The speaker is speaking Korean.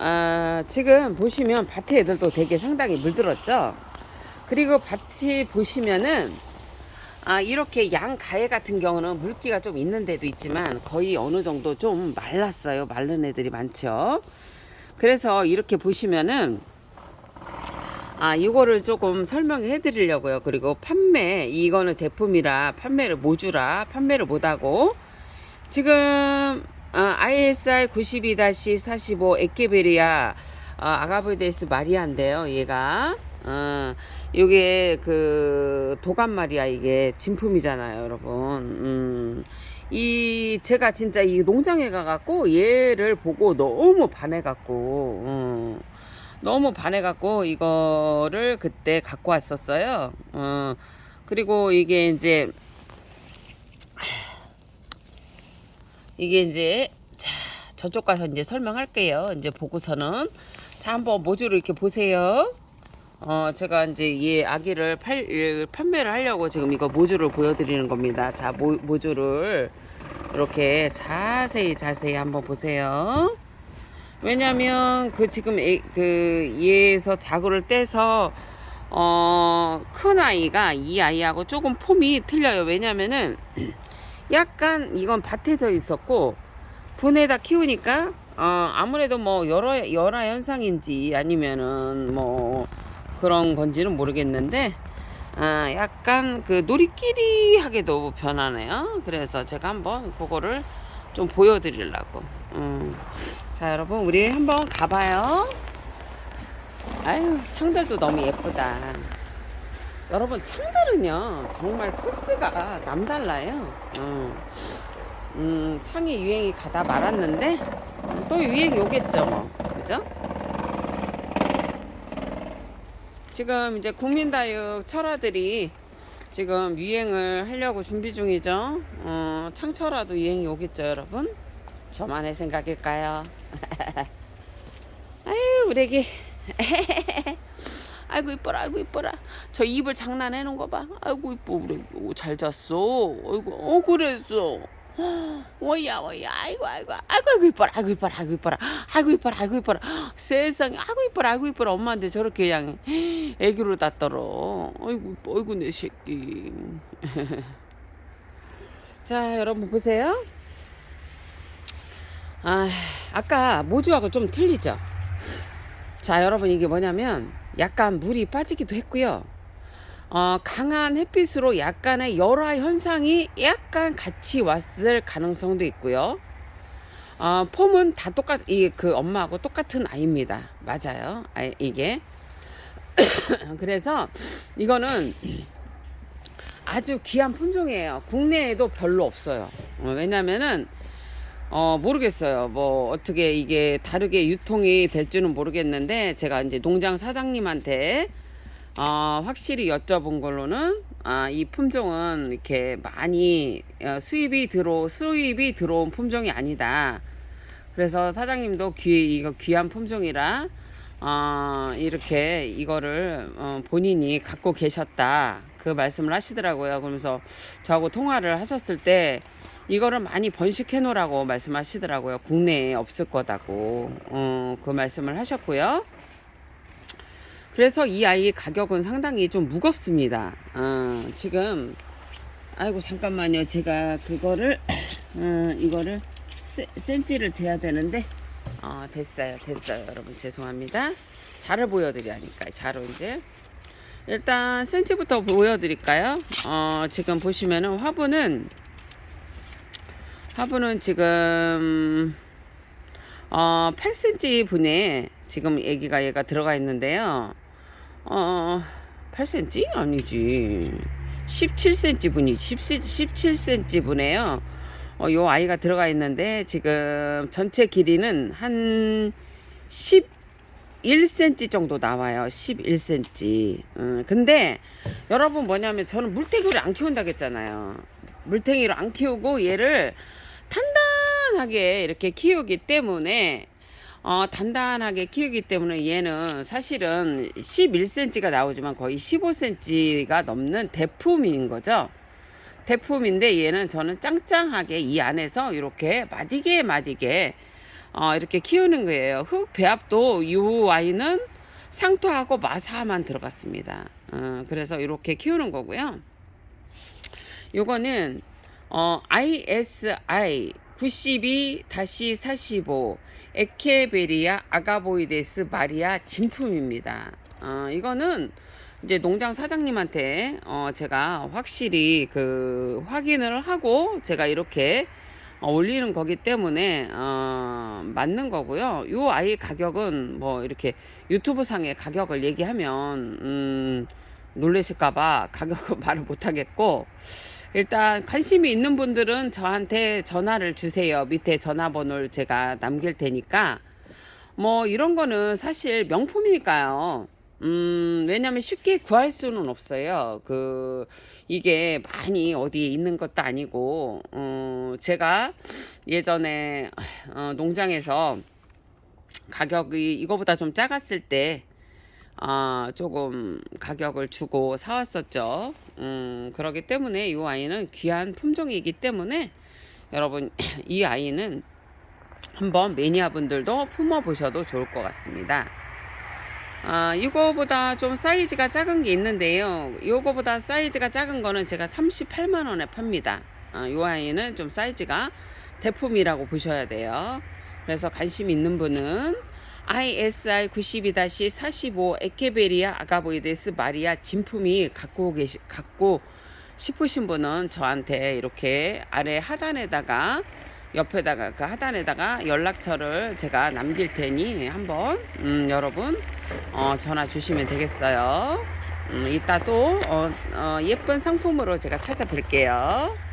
아, 지금 보시면 밭에 애들도 되게 상당히 물들었죠. 그리고 밭에 보시면은 아, 이렇게 양 가해 같은 경우는 물기가 좀 있는 데도 있지만 거의 어느 정도 좀 말랐어요. 마른 애들이 많죠. 그래서 이렇게 보시면은 아, 이거를 조금 설명해 드리려고요. 그리고 판매, 이거는 대품이라 판매를 모주라 판매를 못 하고 지금 어, ISR 92-45 에케베리아 어, 아가브데스 마리아인데요. 얘가 어, 요게 그 도감 마리아 이게 진품이잖아요, 여러분. 음. 이 제가 진짜 이 농장에 가갖고 얘를 보고 너무 반해갖고 어, 너무 반해갖고 이거를 그때 갖고 왔었어요. 어, 그리고 이게 이제 이게 이제 자 저쪽 가서 이제 설명할게요. 이제 보고서는 자 한번 모듈을 이렇게 보세요. 어 제가 이제 이 아기를 팔 예, 판매를 하려고 지금 이거 모듈을 보여드리는 겁니다. 자 모, 모듈을 이렇게 자세히 자세히 한번 보세요. 왜냐면 그 지금 애, 그 얘에서 자구를 떼서 어 큰 아이가 이 아이하고 조금 폼이 틀려요. 왜냐면은 약간 이건 밭에서 있었고 분에다 키우니까 어 아무래도 뭐 여러 열화 현상인지 아니면은 뭐 그런 건지는 모르겠는데 아 약간 그 놀이끼리 하게도 변하네요. 그래서 제가 한번 그거를 좀 보여드리려고. 음. 자 여러분 우리 한번 가봐요. 아유 창들도 너무 예쁘다. 여러분 창들은요 정말 포스가 남달라요. 음, 음, 창이 유행이 가다 말았는데 또 유행이 오겠죠 뭐 그죠? 지금 이제 국민다육 철화들이 지금 유행을 하려고 준비 중이죠. 어, 창철화도 유행이 오겠죠 여러분? 저만의 생각일까요? 아유 우리 애기 아이고 이뻐라 아이고 이뻐라. 저 입을 장난해 놓은 거 봐. 아이고 이뻐. 애기 오, 잘 잤어. 아이고 어 그랬어. 뭐야 뭐야. 아이고 아이고 아이고 아이고 이뻐라 아이고 이뻐라 아이고 이뻐라. 아이고 이뻐라 아이고 이뻐라. 세상에. 아이고 이뻐라 아이고 이뻐라. 엄마한테 저렇게 그냥 애기로 다 떨어. 아이고 이뻐. 아이고 내 새끼. 자 여러분 보세요. 아 아까 모주하고 좀 틀리죠? 자 여러분 이게 뭐냐면 약간 물이 빠지기도 했고요 어, 강한 햇빛으로 약간의 열화 현상이 약간 같이 왔을 가능성도 있고요. 어, 폼은 다 똑같, 이, 그 엄마하고 똑같은 아이입니다. 맞아요. 아, 이게. 그래서 이거는 아주 귀한 품종이에요. 국내에도 별로 없어요. 어, 왜냐면은, 어, 모르겠어요. 뭐, 어떻게 이게 다르게 유통이 될지는 모르겠는데, 제가 이제 농장 사장님한테 어, 확실히 여쭤본 걸로는 아, 이 품종은 이렇게 많이 어, 수입이 들어 수입이 들어온 품종이 아니다. 그래서 사장님도 귀 이거 귀한 품종이라 어, 이렇게 이거를 어, 본인이 갖고 계셨다 그 말씀을 하시더라고요. 그러면서 저하고 통화를 하셨을 때 이거를 많이 번식해 놓으라고 말씀하시더라고요. 국내에 없을 거다고 어, 그 말씀을 하셨고요. 그래서 이 아이의 가격은 상당히 좀 무겁습니다. 어, 지금 아이고 잠깐만요. 제가 그거를 어, 이거를 세, 센치를 재야 되는데 어, 됐어요. 됐어요. 여러분 죄송합니다. 자를 보여드리니까 자로 이제 일단 센치부터 보여드릴까요? 어, 지금 보시면은 화분은 화분은 지금 어, 8cm 분에 지금 애기가 얘가 들어가 있는데요. 어, 8cm? 아니지. 17cm 분이, 17cm 분에요. 어, 요 아이가 들어가 있는데, 지금 전체 길이는 한 11cm 정도 나와요. 11cm. 음, 근데, 여러분 뭐냐면, 저는 물탱이를 안 키운다고 했잖아요. 물탱이로 안 키우고, 얘를 단단하게 이렇게 키우기 때문에, 어, 단단하게 키우기 때문에 얘는 사실은 11cm가 나오지만 거의 15cm가 넘는 대품인 거죠. 대품인데 얘는 저는 짱짱하게 이 안에서 이렇게 마디게 마디게 어, 이렇게 키우는 거예요. 흙 배합도 이 아이는 상토하고 마사만 들어갔습니다. 어, 그래서 이렇게 키우는 거고요. 요거는 어, ISI 92-45 에케베리아 아가보이데스 마리아 진품입니다. 어, 이거는 이제 농장 사장님한테 어, 제가 확실히 그 확인을 하고 제가 이렇게 어, 올리는 거기 때문에 어, 맞는 거고요. 요 아이 가격은 뭐 이렇게 유튜브 상의 가격을 얘기하면 음, 놀라실까봐 가격을 말을 못 하겠고 일단 관심이 있는 분들은 저한테 전화를 주세요. 밑에 전화번호를 제가 남길 테니까 뭐 이런 거는 사실 명품이니까요. 음, 왜냐면 쉽게 구할 수는 없어요. 그, 이게 많이 어디에 있는 것도 아니고, 어, 제가 예전에, 어, 농장에서 가격이 이거보다 좀 작았을 때, 아, 조금 가격을 주고 사왔었죠. 음, 그러기 때문에 이 아이는 귀한 품종이기 때문에 여러분, 이 아이는 한번 매니아 분들도 품어보셔도 좋을 것 같습니다. 아, 이거보다 좀 사이즈가 작은 게 있는데요. 이거보다 사이즈가 작은 거는 제가 38만 원에 팝니다. 아, 이 아이는 좀 사이즈가 대품이라고 보셔야 돼요. 그래서 관심 있는 분은 ISI 92-45 에케베리아 아가보이데스 마리아 진품이 갖고 계시 갖고 싶으신 분은 저한테 이렇게 아래 하단에다가 옆에다가 그 하단에다가 연락처를 제가 남길 테니 한번 음, 여러분 어, 전화 주시면 되겠어요. 음, 이따 또 어, 어, 예쁜 상품으로 제가 찾아뵐게요.